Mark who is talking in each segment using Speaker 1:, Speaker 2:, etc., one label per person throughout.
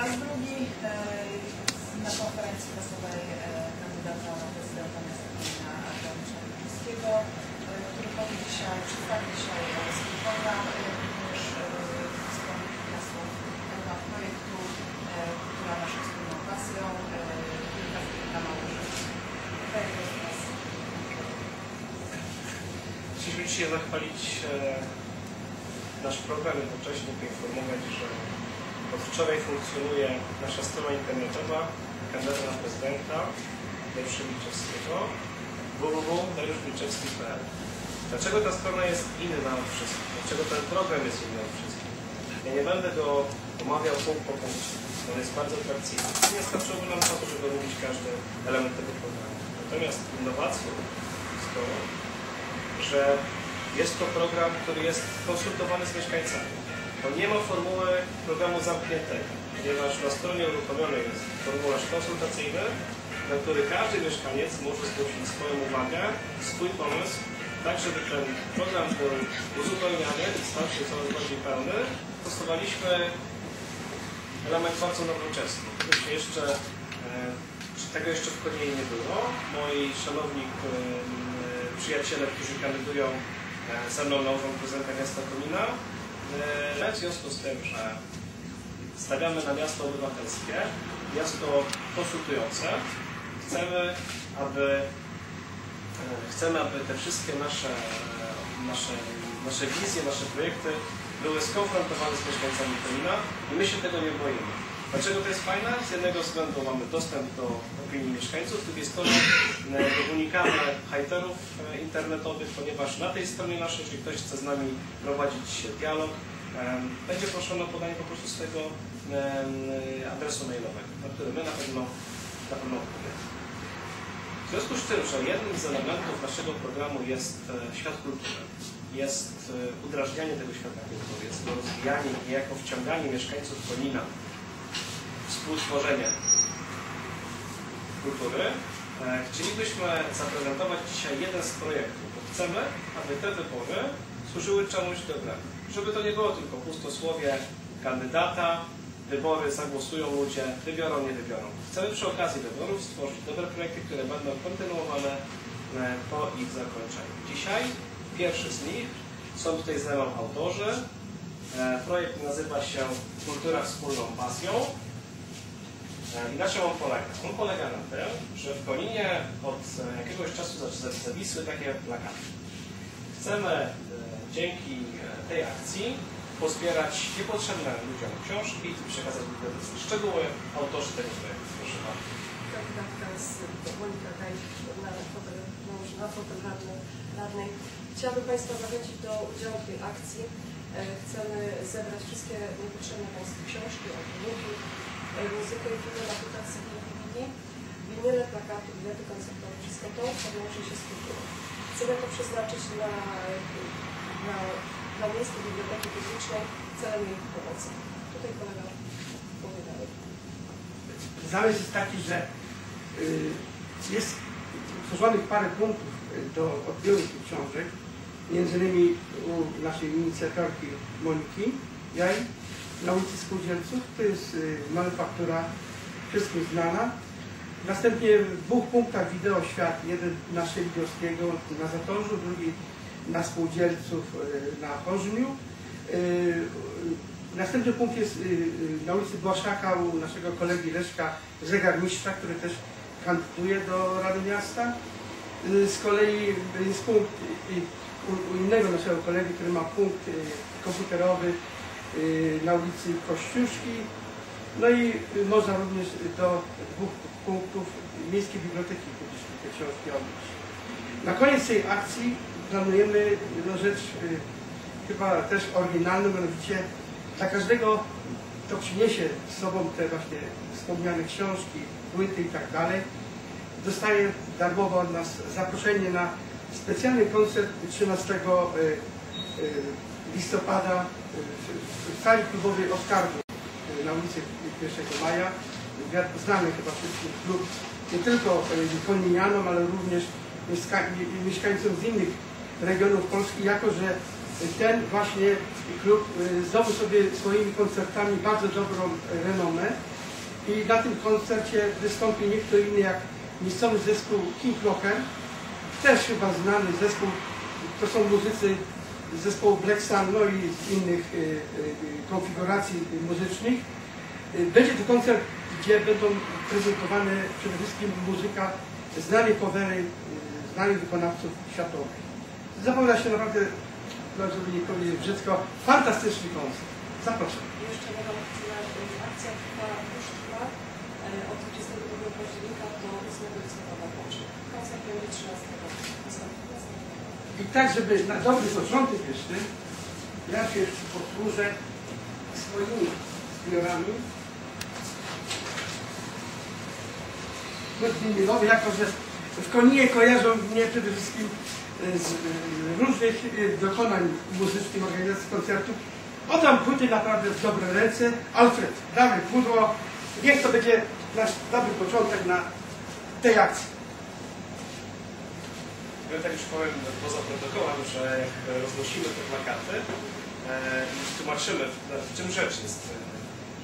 Speaker 1: raz drugi e, na konferencji prasowej e, kandydata na prezydenta miasta Gdynia Arkadiusza Wielkińskiego, e, który powie dzisiaj, przedstawi dzisiaj swój program, jak również wspomni kilka słów na temat projektu, która naszą wspólną pasją, kilka kilka małych rzeczy.
Speaker 2: Chcieliśmy dzisiaj zachwalić nasz program jednocześnie poinformować, że od wczoraj funkcjonuje nasza strona internetowa kandydata na prezydenta Dariusza Milczewskiego www.dariuszmilczewski.pl Dlaczego ta strona jest inna od wszystkich? Dlaczego ten program jest inny od wszystkich? Ja nie będę go omawiał punkt po punkcie. On jest bardzo atrakcyjny. Nie starczyłoby nam czasu, żeby omówić każdy element tego programu. Natomiast innowacją jest to, że jest to program, który jest konsultowany z mieszkańcami. To nie ma formuły programu zamkniętego, ponieważ na stronie uruchomionej jest formularz konsultacyjny, na który każdy mieszkaniec może zgłosić swoją uwagę, swój pomysł, tak żeby ten program był uzupełniany i stał się coraz bardziej pełny. Stosowaliśmy element bardzo nowoczesny. Jeszcze, e, tego jeszcze w Koniei nie było. Moi szanowni e, przyjaciele, którzy kandydują e, ze mną na urząd prezydenta miasta Konina, e, w związku z tym, że stawiamy na miasto obywatelskie, miasto konsultujące, chcemy, aby e, chcemy, aby te wszystkie nasze, nasze, nasze wizje, nasze projekty były skonfrontowane z mieszkańcami Konina i my się tego nie boimy. Dlaczego to jest fajne? Z jednego względu mamy dostęp do opinii mieszkańców, z drugiej strony e, unikamy hejterów e, internetowych, ponieważ na tej stronie naszej, jeżeli ktoś chce z nami prowadzić dialog, będzie proszony o podanie po prostu swojego adresu mailowego, na który my na pewno, na pewno odpowiemy. W związku z tym, że jednym z elementów naszego programu jest e, świat kultury, jest udrażnianie tego świata kultury, jest rozwijanie i niejako wciąganie mieszkańców Konina współtworzenie kultury, e, chcielibyśmy zaprezentować dzisiaj jeden z projektów, bo chcemy, aby te wybory służyły czemuś dobremu. Żeby to nie było tylko pustosłowie kandydata, wybory, zagłosują ludzie, wybiorą, nie wybiorą. Chcemy przy okazji wyborów stworzyć dobre projekty, które będą kontynuowane e, po ich zakończeniu. Dzisiaj pierwszy z nich, są tutaj ze mną autorzy. E, Projekt nazywa się Kultura wspólną pasją. Na czym on polega? On polega na tym, że w Koninie od jakiegoś czasu zawisły takie plakaty. Chcemy e, dzięki e, tej akcji pozbierać niepotrzebne ludziom książki i przekazać bibliotece. Szczegóły autorzy tego projektu, proszę bardzo.
Speaker 3: kandydatka z Monika Gajś na fotel, na fotel radny, radnej. Chciałabym Państwa zachęcić do udziału w tej akcji. E, Chcemy zebrać wszystkie niepotrzebne Państwu książki, audiobooki, e, muzykę i filmy na płytach CD winyle, plakaty, bilety koncertowe, wszystko to, co łączy się z kulturą. Chcemy to przeznaczyć na, na, miejsce biblioteki publicznej celem jej pomocy. Tutaj kolega powie dalej.
Speaker 4: Zamysł jest taki, że y, jest utworzonych parę punktów do odbioru tych książek, między innymi u naszej inicjatorki Moniki Jaj na ulicy Spółdzielców. To jest y, manufaktura wszystkim znana. Następnie w dwóch punktach wideo świat, jeden na Szybigowskiego na Zatorzu, drugi na Spółdzielców y, na Chorzmiu. Y, Następny punkt jest na ulicy Błaszaka u naszego kolegi Leszka Zegarmistrza, który też kandyduje do Rady Miasta. Z kolei jest punkt u, u innego naszego kolegi, który ma punkt y, komputerowy y, na ulicy Kościuszki. No i y, można również do dwóch punktów Miejskiej Biblioteki Publicznej te książki odnieść. Na koniec tej akcji planujemy jedną rzecz y, chyba też oryginalną, mianowicie dla każdego, kto przyniesie z sobą te właśnie wspomniane książki, płyty i tak dalej, dostaje darmowo od nas zaproszenie na specjalny koncert 13 y, y, listopada w- sali klubowej Oskarbu y, na ulicy 1 Maja. Znany chyba wszystkim klub nie tylko koninianom, ale również mieszka- mieszkańcom z innych regionów Polski, jako że ten właśnie klub zdobył sobie swoimi koncertami bardzo dobrą renomę i na tym koncercie wystąpi nie kto inny jak miejscowy zespół King Rocker, też chyba znany zespół, to są muzycy z zespołu Black Sun, no i z innych y, y, konfiguracji muzycznych. Y, Będzie to koncert, gdzie będą prezentowane przede wszystkim muzyka, znane covery, znanych wykonawców światowych. Zapowiada się naprawdę, no żeby nie powiedzieć brzydko, fantastyczny koncert. Zapraszam.
Speaker 3: Jeszcze że akcja trwa, już trwa e, od 22 października do 8 listopada. Koncert będzie 13 listopada.
Speaker 4: I tak, żeby na dobry początek jeszcze, ja się jeszcze posłużę swoimi zbiorami. Jako że w Koninie kojarzą mnie przede wszystkim e, z e, różnych e, dokonań muzycznych, organizacji koncertów. Oddam płyty naprawdę w dobre ręce. Alfred, dawaj pudło. Niech to będzie nasz dobry początek na tej akcji.
Speaker 2: Ja tak już powiem poza protokołem, że jak roznosimy te plakaty e, i tłumaczymy, w- czym rzecz jest, e,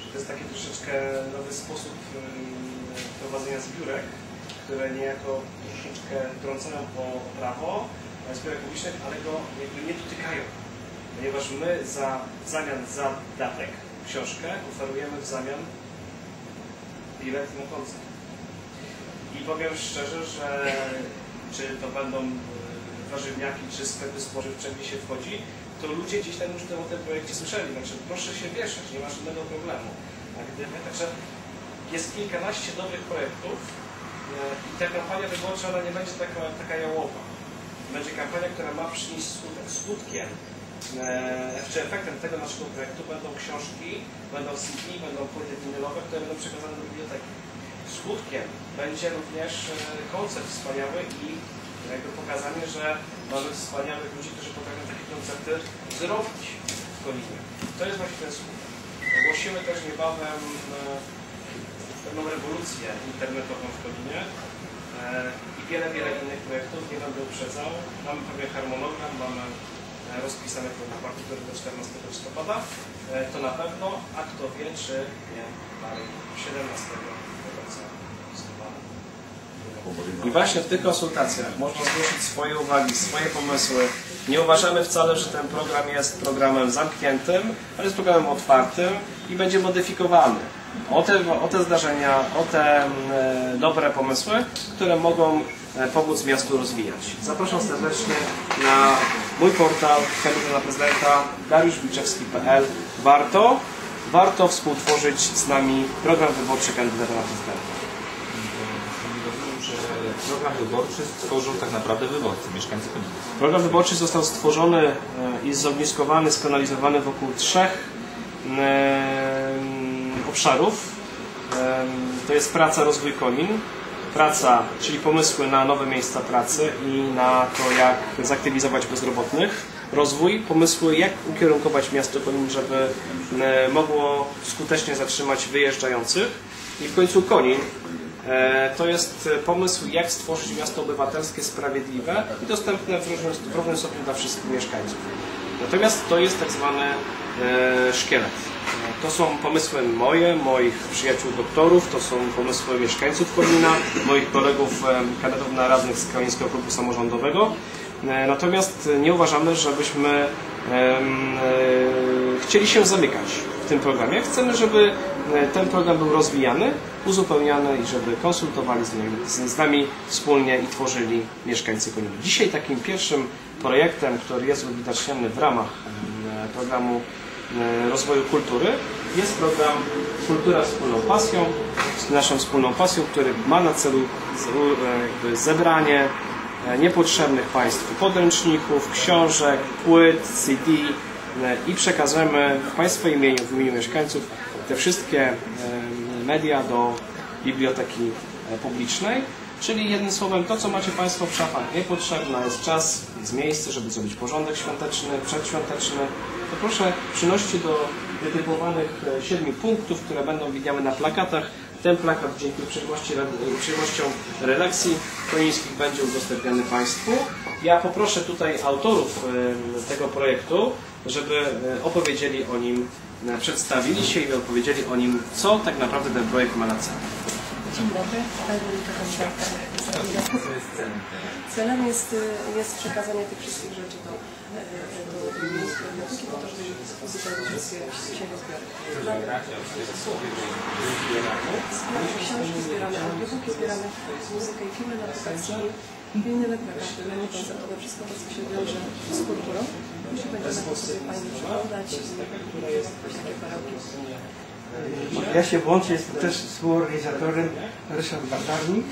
Speaker 2: że to jest taki troszeczkę nowy sposób e, prowadzenia zbiórek, które niejako troszeczkę trącają po prawo e, zbiórek publicznych, ale go jakby nie dotykają. Ponieważ my za w zamian za datek, książkę, oferujemy w zamian bilet na koncert. I powiem szczerze, że czy to będą e, warzywniaki, czy sklepy spożywcze, gdzie się wchodzi, to ludzie gdzieś tam już o tym projekcie słyszeli. Znaczy, proszę się wieszać, nie ma żadnego problemu. A także jest kilkanaście dobrych projektów e, i ta kampania wyborcza ona nie będzie taka, taka jałowa. Będzie kampania, która ma przynieść skutek. Skutkiem czy efektem tego naszego projektu będą książki, będą CD, będą płyty winylowe, które będą przekazane do biblioteki. Skutkiem będzie również e, koncert wspaniały i jakby pokazanie, że mamy wspaniałych ludzi, którzy potrafią takie koncerty zrobić w Kolinie. To jest właśnie ten skutek. Ogłosimy też niebawem e, pewną rewolucję internetową w Kolinie e, i wiele, wiele innych projektów. Nie będę uprzedzał. Mamy pewien harmonogram, mamy e, rozpisane pewne partytury do 14 listopada. E, To na pewno, a kto wie, czy nie dalej 17 listopada. I właśnie w tych konsultacjach można zgłosić swoje uwagi, swoje pomysły. Nie uważamy wcale, że ten program jest programem zamkniętym, ale jest programem otwartym i będzie modyfikowany o te, o te zdarzenia, o te mm, e, dobre pomysły, które mogą pomóc miastu rozwijać. Zapraszam serdecznie na mój portal kandydat na prezydenta dariuszwilczewski.pl. Warto, warto współtworzyć z nami program wyborczy kandydata na prezydenta.
Speaker 5: Program wyborczy stworzył tak naprawdę wyborcy, mieszkańcy Konina.
Speaker 2: Program wyborczy został stworzony e, i zogniskowany, skanalizowany wokół trzech em, obszarów. Em, To jest praca, rozwój komin. Praca, czyli pomysły na nowe miejsca pracy i na to, jak zaktywizować bezrobotnych. Rozwój, pomysły, jak ukierunkować miasto Konin, żeby e, mogło skutecznie zatrzymać wyjeżdżających. I w końcu Konin, E, To jest pomysł, jak stworzyć miasto obywatelskie, sprawiedliwe i dostępne w różnym, w równym stopniu dla wszystkich mieszkańców. Natomiast to jest tak zwany e, szkielet. To są pomysły moje, moich przyjaciół doktorów, to są pomysły mieszkańców Kolina, moich kolegów e, kandydatów na radnych z Kalińskiego Klubu Samorządowego. E, Natomiast nie uważamy, żebyśmy e, chcieli się zamykać w tym programie. Chcemy, żeby e, ten program był rozwijany, uzupełniany i żeby konsultowali z nami, z, nami wspólnie i tworzyli mieszkańcy Konina. Dzisiaj takim pierwszym projektem, który jest uwidaczniony w ramach programu rozwoju kultury jest program Kultura wspólną pasją, naszą wspólną pasją, który ma na celu e, zebranie e, niepotrzebnych Państwu podręczników, książek, płyt, CD e, i przekażemy w Państwa imieniu, w imieniu mieszkańców te wszystkie e, media do biblioteki e, publicznej. Czyli jednym słowem, to co macie Państwo w szafach niepotrzebne, jest czas, jest miejsce, żeby zrobić porządek świąteczny, przedświąteczny, to proszę przynoście do wytypowanych e, siedmiu punktów, które będą widniały na plakatach. Ten plakat dzięki uprzejmości, uprzejmościom redakcji konińskich będzie udostępniany Państwu. Ja poproszę tutaj autorów e, tego projektu, żeby e, opowiedzieli o nim
Speaker 6: e, przedstawili się i opowiedzieli o nim, co tak naprawdę ten projekt ma na celu.
Speaker 3: Dzień dobry. Celem jest, jest przekazanie tych wszystkich rzeczy do, y, do Ministerstwa Biblioteki po to, żeby uzupełnić wszystkie księgozbiory. Zbieramy książki, zbieramy audiobooki, zbieramy muzykę i filmy na edukacji, inne plakaty, memy koncertowe, wszystko to, co się wiąże z kulturą. Jeśli będziemy to sobie Pani przeglądać i jakieś takie perełki.
Speaker 4: Ja się włączę, jestem też współorganizatorem Ryszard Bazarnik.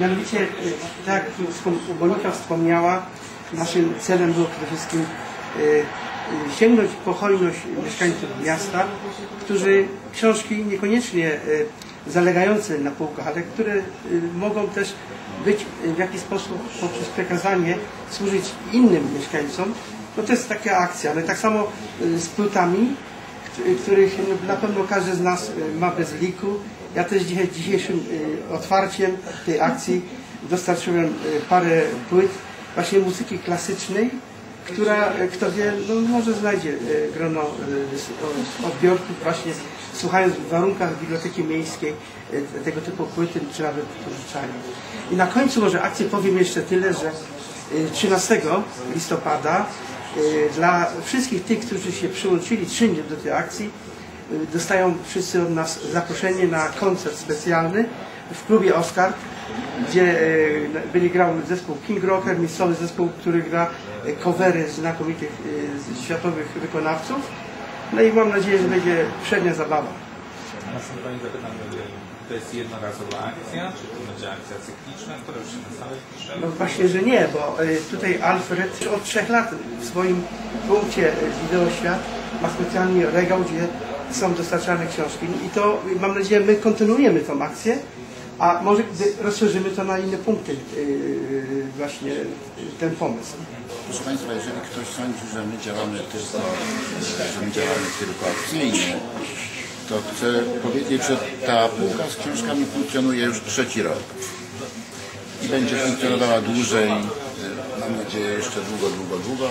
Speaker 4: Mianowicie, y, tak jak Monika wspomniała, naszym celem było przede wszystkim y, sięgnąć po hojność mieszkańców miasta, którzy książki niekoniecznie y, zalegające na półkach, ale które mogą też być w jakiś sposób poprzez przekazanie służyć innym mieszkańcom. No to jest taka akcja, ale tak samo z płytami, któ- których no, na pewno każdy z nas ma bez liku. Ja też dzisiaj, dzisiejszym y, otwarciem tej akcji dostarczyłem y, parę płyt właśnie muzyki klasycznej, która, y, kto wie, no, może znajdzie grono odbiorców właśnie słuchając w warunkach biblioteki miejskiej tego typu płyty, czy nawet pożyczania. I na końcu może akcji powiem jeszcze tyle, że y, 13 listopada dla wszystkich tych, którzy się przyłączyli czynnie do tej akcji, dostają wszyscy od nas zaproszenie na koncert specjalny w klubie Oscar, gdzie y, będzie grał zespół King Rocker, miejscowy zespół, który gra y, covery znakomitych y, światowych wykonawców. No i mam nadzieję, że będzie przednia zabawa.
Speaker 5: Na sam koniec zapytam, czy to jest jednorazowa akcja, czy to będzie akcja cykliczna, która już się na stałe wpisze?
Speaker 4: No właśnie, że nie, bo y, tutaj Alfred od trzech lat w swoim punkcie y, Wideo Świat ma specjalnie regał, gdzie są dostarczane książki. I to mam nadzieję, my kontynuujemy tą akcję, a może rozszerzymy to na inne punkty y, właśnie y, ten pomysł.
Speaker 7: Proszę Państwa, jeżeli ktoś sądzi, że my działamy tylko, że my działamy tylko akcyjnie, to chcę powiedzieć, że ta półka z książkami funkcjonuje już trzeci rok i będzie funkcjonowała dłużej, y, mam nadzieję jeszcze długo, długo, długo.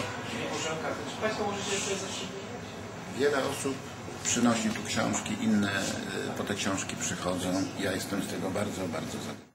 Speaker 7: Wiele osób przynosi tu książki, inne y, po te książki przychodzą. Ja jestem z tego bardzo, bardzo zadowolony.